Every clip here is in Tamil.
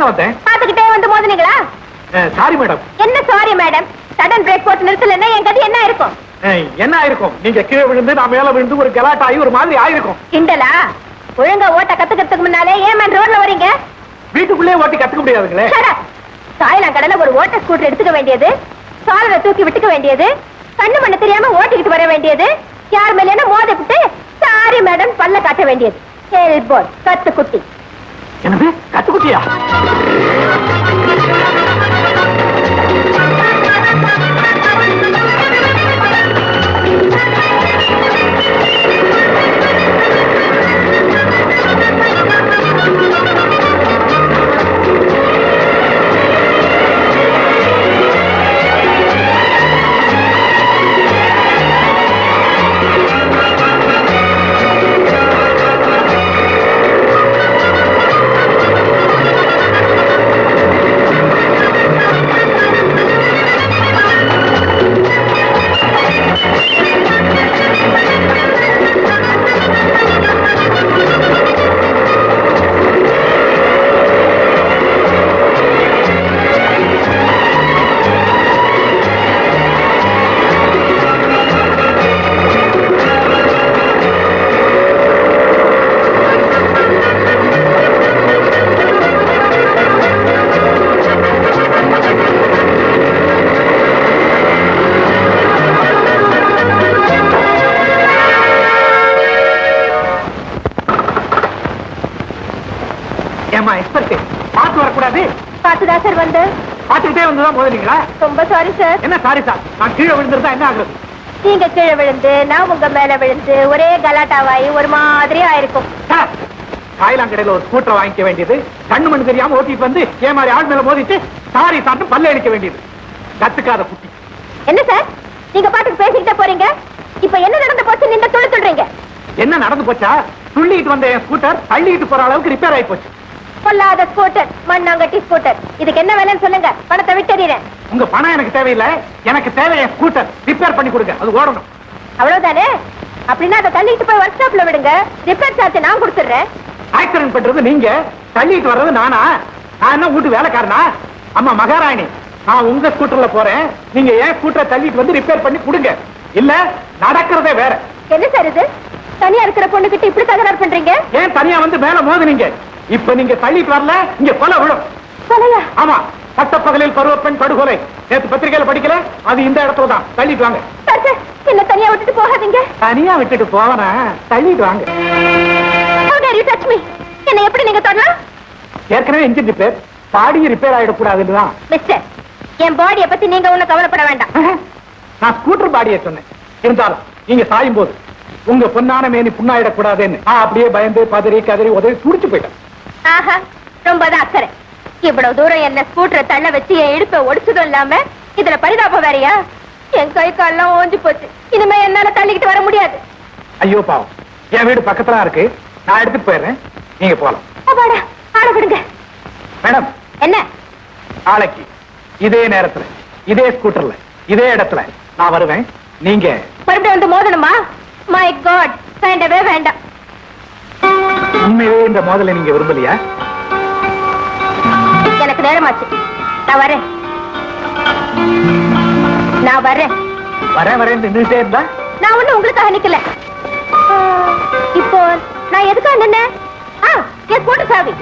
பார்த்தாங்க வந்தேன். பாத்துக்கிட்டே வந்து மோதினீங்களா? சாரி மேடம் என்ன சாரி மேடம் சடன் பிரேக் போட்டு நிறுத்தலன்னா என் கதி என்ன இருக்கும் என்ன ஆயிருக்கும்? நீங்க கீழே விழுந்து நான் மேல விழுந்து ஒரு கலாட் ஆகி ஒரு மாதிரி ஆயிருக்கும். கிண்டலா? ஒழுங்கா ஓட்ட கத்துக்கிறதுக்கு முன்னாலே ஏன் ரோட்ல வரீங்க வீட்டுக்குள்ளே ஓட்டி கத்துக்க முடியாதுங்களே. சாயலாம் கடல ஒரு ஓட்ட ஸ்கூட்டர் எடுத்துக்க வேண்டியது. சாலரை தூக்கி விட்டுக்க வேண்டியது. கண்ணு மண்ணு தெரியாம ஓட்டிக்கிட்டு வர வேண்டியது. யார் மேல மோத விட்டு சாரி மேடம் பல்ல காட்ட வேண்டியது. கத்து குட்டி என்னது? கத்துக்குட்டியா பார்த்துதான் சார் வந்து? பார்த்துக்கிட்டே வந்துதான் மோதினீங்களா ரொம்ப சாரி சார். என்ன சாரி சார்? நான் கீழே விழுந்திருந்தா என்ன ஆகுறது? நீங்க கீழே விழுந்து நான் உங்க மேல விழுந்து ஒரே கலாட்டாவாயி ஒரு மாதிரி ஆயிருக்கும். சார் காயிலாங்கடையில ஒரு ஸ்கூட்டர் வாங்கிக்க வேண்டியது. கண்ணு மண்ணு தெரியாம ஓட்டிட்டு வந்து ஏன் மாதிரி ஆள் மேல மோதிட்டு சாரி சாப்பிட்டு பல்ல அடிக்க வேண்டியது. கத்துக்காத குட்டி. என்ன சார்? நீங்க பாட்டுக்கு பேசிக்கிட்டே போறீங்க? இப்ப என்ன நடந்து போச்சு நீங்க துளி துள்றீங்க என்ன நடந்து போச்சா? துள்ளிட்டு வந்த என் ஸ்கூட்டர் தள்ளிட்டு போற அளவுக்கு ரிப்பேர் ஆகி போச்சு. பொல்லாத ஸ்கூட்டர் மண்ணாங்கட்டி ஸ்கூட்டர். இதுக்கு என்ன வேலைன்னு சொல்லுங்க. பணத்தை விட்டுறேன் உங்க பணம் எனக்கு தேவையில்லை. எனக்கு தேவை என் ஸ்கூட்டர். ரிப்பேர் பண்ணி கொடுங்க. அது ஓடணும். அவ்வளவுதானே? அப்படின்னா அதை தள்ளிட்டு போய் ஒர்க் ஷாப்ல விடுங்க. ரிப்பேர் சார்ஜ் நான் கொடுத்துடுறேன். ஆக்சிடென்ட் பண்றது நீங்க. தள்ளிட்டு வர்றது நானா? நான் என்ன வீட்டு வேலைக்காரனா? அம்மா மகாராணி நான் உங்க ஸ்கூட்டர்ல போறேன். நீங்க ஏன் ஸ்கூட்டரை தள்ளிட்டு வந்து ரிப்பேர் பண்ணி கொடுங்க. இல்ல நடக்கிறதே வேற. என்ன சார் இது? தனியா இருக்கிற பொண்ணுகிட்ட இப்படி தகராறு பண்றீங்க? ஏன் தனியா வந்து மேல மோதுனீங்க? இப்ப நீங்க தள்ளிட்டு வரல இங்க கொலை விழும். சொல்லையா ஆமா பட்டப்பகலில் பருவப்பெண் படுகொலை. நேத்து பத்திரிகையில படிக்கல அது இந்த இடத்துல தான். தள்ளிட்டு வாங்க. என்ன தனியா விட்டுட்டு போகாதீங்க. தனியா விட்டுட்டு போவனா? தள்ளிட்டு வாங்க? என்ன எப்படி நீங்க தொடலாம் ஏற்கனவே இன்ஜின் ரிப்பேர் பாடி ரிப்பேர் ஆயிடக்கூடாதுன்னு தான். மிஸ்டர் என் பாடியை பத்தி நீங்க ஒண்ணும் கவலைப்பட வேண்டாம். நான் ஸ்கூட்டர் பாடியை சொன்னேன். இருந்தாலும் நீங்க சாயும் போது உங்க பொன்னான மேனி புண்ணாயிடக்கூடாதுன்னு. அப்படியே பயந்து பதறி கதறி உதவி துடிச்சு போயிட்டேன். ஆஹா ரொம்ப தான் அக்கறை. இவ்வளவு தூரம் என்ன ஸ்கூட்டரை தள்ள வச்சு என் இடுப்பை ஒடிச்சதும் இல்லாம இதுல பரிதாபம் வேறயா? என் கை கால்லாம் ஓஞ்சு போச்சு. இனிமே என்னால தள்ளிக்கிட்டு வர முடியாது. ஐயோ பாவம். என் வீடு பக்கத்துல இருக்கு. நான் எடுத்துட்டு போயிடுறேன். நீங்க போலாம். அப்பாடா ஆட விடுங்க மேடம். என்ன? நாளைக்கு இதே நேரத்துல இதே ஸ்கூட்டர்ல இதே இடத்துல நான் வருவேன். நீங்க? மறுபடியும் வந்து மோதணுமா? மை காட் வேண்டவே வேண்டாம். உண்மையிலே இந்த மோதலை நீங்க விரும்பலையா? எனக்கு நேரமாச்சு. நான் வரேன். நான் வரேன். வரேன் வரேன் நின்றுட்டே இருந்தா நான் ஒண்ணு உங்களுக்காக நிக்கல. ஆ, இப்போ நான் எதுக்காக நின்ன என் போட்டு சாவி.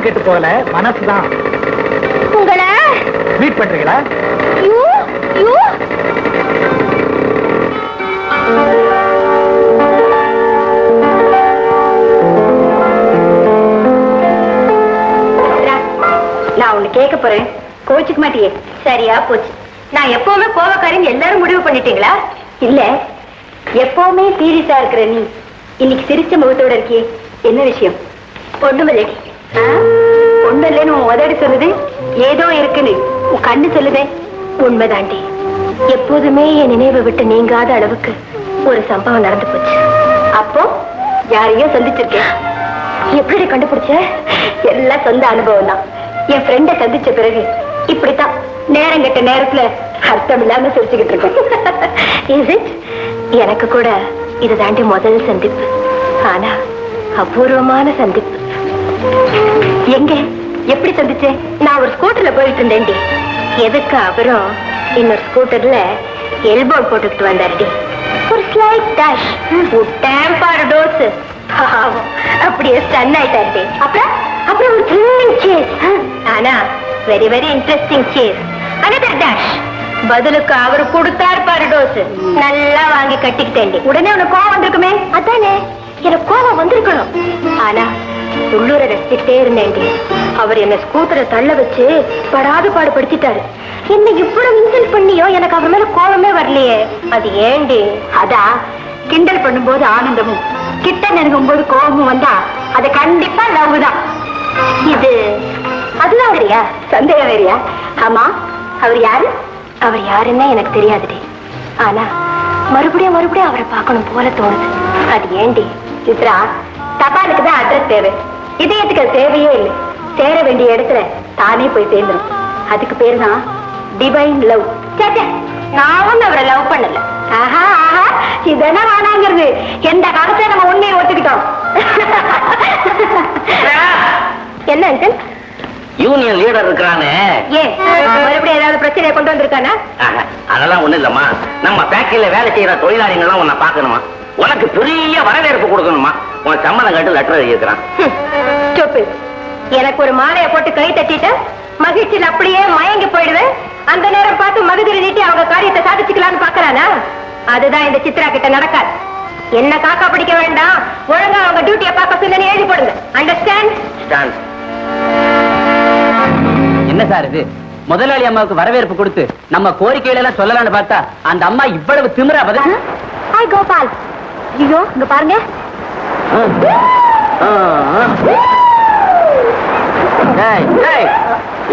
ஸ்கூட்டர் கெட்டு போகல மனசுதான். உங்களை? மீட் பண்றீங்களா? You you. நான் ஒண்ணு கேட்க போறேன். கோச்சுக்க மாட்டியே. சரியா போச்சு. நான் எப்பவுமே கோவக்காரங்க எல்லாரும் முடிவு பண்ணிட்டீங்களா? இல்ல. எப்பவுமே சீரியஸா இருக்கிற நீ இன்னைக்கு சிரிச்ச முகத்தோட இருக்கியே. என்ன விஷயம்? ஒண்ணுமில்லடி. ஒண்ணு இல்லைன்னு உன் உதடி சொல்லுது. ஏதோ இருக்குன்னு உன் கண்ணு சொல்லுதே. உண்மைதாண்டி. எப்போதுமே என் நினைவை விட்டு நீங்காத அளவுக்கு ஒரு சம்பவம் நடந்து போச்சு. அப்போ யாரையோ சந்திச்சிருக்கேன். எப்படி கண்டுபிடிச்ச? எல்லாம் சொந்த அனுபவம் தான் என் ஃப்ரெண்ட சந்திச்ச பிறகு இப்படித்தான் நேரம் கெட்ட நேரத்துல அர்த்தம் இல்லாம சிரிச்சுக்கிட்டு இருக்கேன் எனக்கு கூட இதுதாண்டி முதல் சந்திப்பு. ஆனா அபூர்வமான சந்திப்பு. எங்க? எப்படி சந்திச்சேன் நான் ஒரு ஸ்கூட்டர்ல போயிட்டு இருந்தேன்டி. எதுக்கு அவரும் இன்னொரு ஸ்கூட்டர்ல எல்போ போட்டுக்கிட்டு வந்தாருடி. ஒரு ஸ்லைட் டேஷ் டேம்பார் பாரு டோஸ் பாவம். அப்படியே ஸ்டன் ஆயிட்டாருடி. அப்புறம்? அப்புறம் ஒரு த்ரில்லிங் சேஸ் ஆனா very very interesting chase another dash பதிலுக்கு அவரு கொடுத்தார் பாரு டோஸ் நல்லா வாங்கி கட்டிக்கிட்டேன்டி. உடனே உனக்கு கோவம் வந்திருக்குமே? அதானே. எனக்கு கோவம் வந்திருக்கணும். ஆனா உள்ளூர ரசிச்சுட்டே இருந்தேன்டி. அவர் என்ன ஸ்கூட்டரை தள்ள வச்சு படாது பாடுபடுத்திட்டாரு. என்ன இவ்வளவு இன்சல்ட் பண்ணியோ எனக்கு அவர் மேல கோவமே வரலையே. அது ஏண்டி அதா கிண்டல் பண்ணும்போது ஆனந்தமும் கிட்ட நெருங்கும் போது கோபமும் வந்தா அது கண்டிப்பா லவ் தான். இது அதுதான் வேறியா சந்தேகம் வேறியா? ஆமா அவர் யாரு? அவர் யாருன்னே எனக்கு தெரியாதுடி. ஆனா மறுபடியும் மறுபடியும் அவரை பார்க்கணும் போல தோணுது. அது ஏண்டி சித்ரா தபாலுக்கு தான் அட்ரஸ் தேவை. இதயத்துக்கு அது தேவையே இல்லை. சேர வேண்டிய இடத்துல தானே போய் சேர்ந்துரும். அதுக்கு பேர் தான் டிவைன் லவ் நான் ஒண்ணு அவரை லவ் பண்ணல. ஆஹா ஆஹா இதெல்லாம் வேணாங்கிறது எந்த காலத்துல நம்ம உண்மையை ஒத்துக்கிட்டோம்? என்ன அங்கிள் யூனியன் லீடர் இருக்கிறானே. ஏன்? மறுபடியும் ஏதாவது பிரச்சனையை கொண்டு வந்திருக்கானா? அதெல்லாம் ஒண்ணு இல்லம்மா. நம்ம ஃபேக்டரியில வேலை செய்யற தொழிலாளிகள்லாம் உன்னை பார்க்கணுமா? உனக்கு பெரிய வரவேற்பு கொடுக்கணுமா? உன் சம்மதம் கட்டு லெட்டர் stupid. எனக்கு ஒரு மாலையை போட்டு கை தட்டிட்டு மகிழ்ச்சியில் அப்படியே மயங்கி போயிடுவேன் அந்த நேரம் பார்த்து மகதிரி நீட்டி அவங்க காரியத்தை சாதிச்சுக்கலாம்னு பாக்குறானா அதுதான் இந்த சித்ரா கிட்ட நடக்காது. என்ன காக்கா பிடிக்க வேண்டாம். ஒழுங்கா அவங்க டியூட்டியை பார்க்க சொல்லி எழுதி போடுங்க. அண்டர்ஸ்டாண்ட் ஸ்டாண்ட் என்ன சார் இது? முதலாளி அம்மாவுக்கு வரவேற்பு கொடுத்து நம்ம கோரிக்கையில எல்லாம் சொல்லலாம்னு பார்த்தா அந்த அம்மா இவ்வளவு திமிரா பதில் ஹாய் கோபால். ஐயோ இங்க பாருங்க.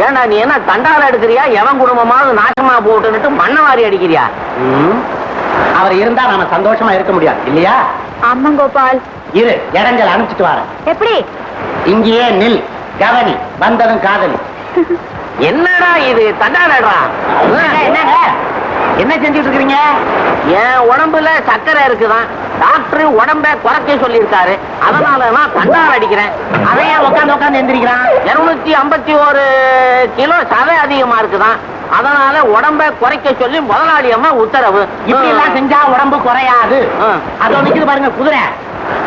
ஏண்டா நீ என்ன தண்டால எடுக்கிறியா? எவன் குடும்பமாவது நாசமா போட்டுன்னுட்டு மண்ணை வாரி அடிக்கிறியா. அவர் இருந்தா நாம சந்தோஷமா இருக்க முடியாது இல்லையா? ஆமா கோபால். இரு இடங்கள் அனுப்பிச்சிட்டு வரேன். எப்படி? இங்கேயே நில். கவனி வந்ததும் காதலி. என்னடா இது? என்னங்க? என்ன செஞ்சுட்டு இருக்கீங்க? என் உடம்புல சர்க்கரை இருக்குதான். டாக்டர் உடம்ப குறைக்க சொல்லியிருக்காரு. அதனால நான் தண்டால் அடிக்கிறேன். அதையே உட்காந்து உட்காந்து எந்திரிக்கிறான். இருநூத்தி ஐம்பத்தி ஒரு கிலோ சதை அதிகமா இருக்குதான். அதனால உடம்ப குறைக்க சொல்லி முதலாளி அம்மா உத்தரவு. இப்படி எல்லாம் செஞ்சா உடம்பு குறையாது. அதோ நிக்குது பாருங்க குதிரை.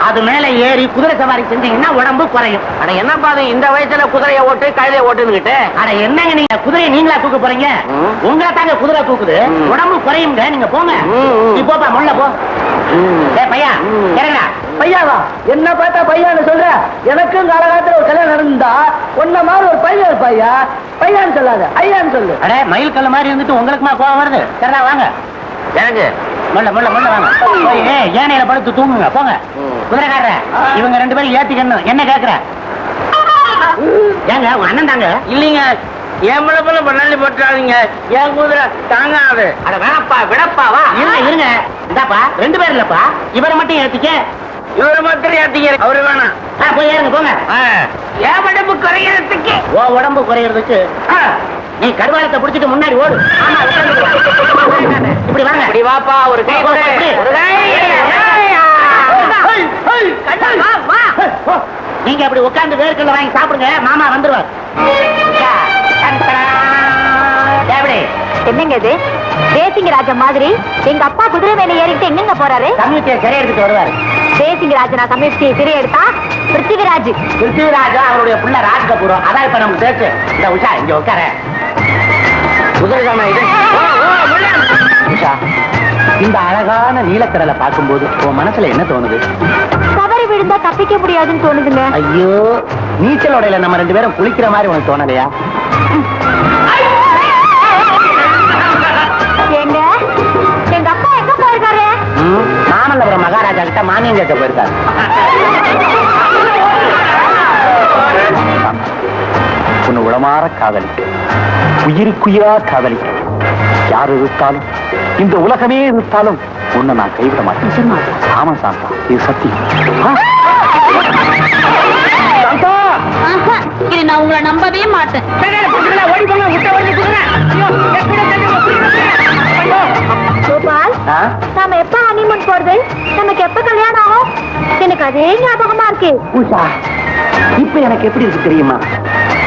அது மேல ஏறி குதிரை சவாரி செஞ்சீங்கன்னா உடம்பு குறையும். அட என்னப்பா அது இந்த வயசுல குதிரையை ஓட்டு கழுதையை ஓட்டுன்னுகிட்டு? அட என்னங்க நீங்க? குதிரையை நீங்களா தூக்க போறீங்க. உங்களை தாங்க குதிரை தூக்குது. உடம்பு குறையுங்க நீங்க போங்க. நீ போப்பா முள்ள போ. ஏய் பையா. இறங்கடா. பையாவா? என்ன பார்த்தா பையான்னு சொல்ற? எனக்கும் காலகாலத்துல ஒரு கல்யாணம் நடந்தா உன்ன மாதிரி ஒரு பையன் இருப்பாயா? பையான்னு சொல்லாத ஐயான்னு சொல்லு. அட மயில் கல்லு மாதிரி இருந்துட்டு உங்களுக்குமா கோவம் வருது? சரிடா வாங்க. எனக்கு? முள்ள முள்ள முள்ள வாங்க. போய் ஏனையில படுத்து தூங்குங்க போங்க. குதிரைக்காரர இவங்க ரெண்டு பேரும் ஏத்திக்கணும். என்ன கேக்குற? ஏங்க உங்க அண்ணன் தாங்க? இல்லைங்க. என் முழப்பில் பண்ணி போட்டுறாதீங்க. என் குதிரை தாங்காது. அட வேணப்பா விடப்பா வா. இருங்க இருங்க. இந்தாப்பா ரெண்டு பேர் இல்லப்பா. இவரை மட்டும் ஏத்திக்க. இவரு மாத்திரம் ஏத்தீங்க அவரு வேணாம். போய் ஏறுங்க போங்க. என் உடம்பு குறையறதுக்கு? ஓ உடம்பு குறையறதுக்கு. நீ கருவாலத்தை புடிச்சிட்டு முன்னாடி ஓடு. ஆமா, உட்கார்ந்துக்கோ. இப்படி வாங்க. இப்படி வாப்பா ஒரு கை நீங்க அப்படி உட்கார்ந்து வேர்க்கல்ல வாங்கி சாப்பிடுங்க மாமா வந்துருவார். என்னங்க இது? தேசிங்க ராஜா மாதிரி எங்க அப்பா குதிரை மேல ஏறிட்டு எங்கங்க போறாரு? சமயத்தை சிறை எடுத்துட்டு வருவாரு. தேசிங்க ராஜனா சமயத்தை சிறை எடுத்தா? பிருத்திவிராஜ். பிருத்திவிராஜா அவருடைய புள்ள ராஜ் கபூரம் அதான் இப்ப நமக்கு பேச்சு. இந்த உஷா இங்க உட்கார. குதிரை தானே இது. உஷா இந்த அழகான நீலக்கடலை பார்க்கும்போது உன் மனசுல என்ன தோணுது? தவறி விழுந்தா தப்பிக்க முடியாதுன்னு தோணுதுங்க. ஐயோ நீச்சல் உடையில நம்ம ரெண்டு பேரும் குளிக்கிற மாதிரி உனக்கு தோணலையா? ஏங்க எங்க அப்பா எங்க போயிருக்காரு? மாமல்லபுரம் மகாராஜா கிட்ட மானியம் கேட்க போயிருக்காரு. உன்னை உளமாற காதலிக்க உயிருக்குயிரா காதலிக்க யார் எதிர்த்தாலும் இந்த உலகமே எதிர்த்தாலும் உன்னை நான் கைவிட மாட்டேன். ஆமா சாந்தா இது சத்தியம். ஆ? உங்களை நம்பவே மாட்டேன். கோபால் நாம எப்ப ஹனிமூன் போறது? நமக்கு எப்ப கல்யாணம் ஆகும்? எனக்கு அதே ஞாபகமா இருக்கு. பூசா இப்ப எனக்கு எப்படி இருக்கு தெரியுமா?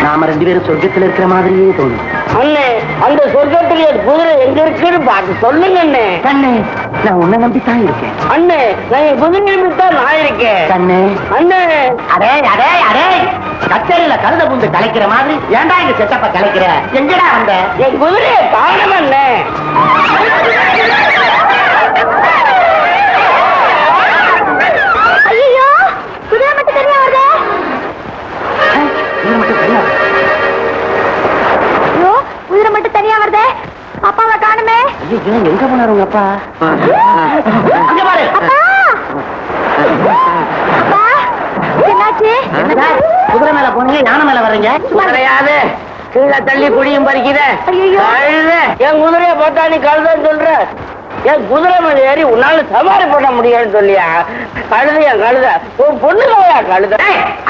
நாம ரெண்டு பேரும் சொர்க்கத்துல இருக்கிற மாதிரியே தோணும். அண்ணே அந்த சொர்க்கத்திலேயே குதிரை எங்க இருக்குன்னு பார்த்து சொல்லுங்க அண்ணே. கண்ணே நான் உன்னை நம்பித்தான் இருக்கேன். அண்ணே நான் என் குதிரை தான் நான் இருக்கேன். கண்ணே. அண்ணே. அடே அடே அடே. கச்சேரியில கழுத புந்து கலைக்கிற மாதிரி ஏன்டா இந்த செட்டப்ப கலைக்கிற? எங்கடா வந்த? என் குதிரையை காணும் அண்ணே. ஐயோ எங்க போனாரு உங்க அப்பா? குதிரை மேல போனீங்க யானை மேல வர்றீங்க? குதிரையாது கீழே தள்ளி குடியும் பறிக்கிற ஐயையோ. கழுத என் குதிரையை பார்த்தா நீ கழுதன்னு சொல்ற. என் குதிரை மேல ஏறி உன்னால சவாரி பண்ண முடியாதுன்னு சொல்லியா? கழுத என் கழுத? உன் பொண்ணு கழுதா? கழுத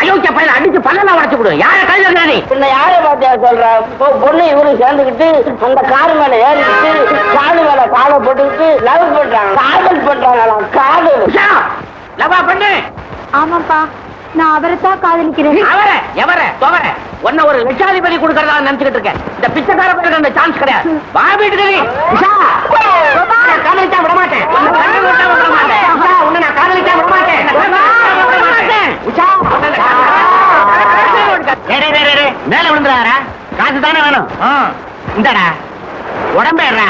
அயோக்கிய பையன் அடிச்சு பல்லெல்லாம் உடச்சு விடும் யார கழுத நீ? பின்ன யாரை பார்த்தியா சொல்ற? உன் பொண்ணு இவரும் சேர்ந்துக்கிட்டு அந்த கார் மேல ஏறிக்கிட்டு காடு மேல காலை போட்டுக்கிட்டு லவ் பண்றாங்க. காதல் பண்றாங்களாம் காதல். லவா பண்ணு. ஆமாப்பா நான் அவரைத்தான் காதலிக்கிறேன். அவர எவர? துவர. உன்ன ஒரு லட்சாதிபதி கொடுக்கறதா நினைச்சுக்கிட்டு இருக்கேன். இந்த பிச்சைக்கார பேருக்கு அந்த சான்ஸ் கிடையாது. வா வீட்டுக்கு நீ உஷா. உன்னை காதலிச்சா விட மாட்டேன். உன்னை நான் காதலிச்சா விட மாட்டேன். உஷா, மேல விழுந்துறாரா காசு தானே வேணும். இந்தடா. உடம்பேறா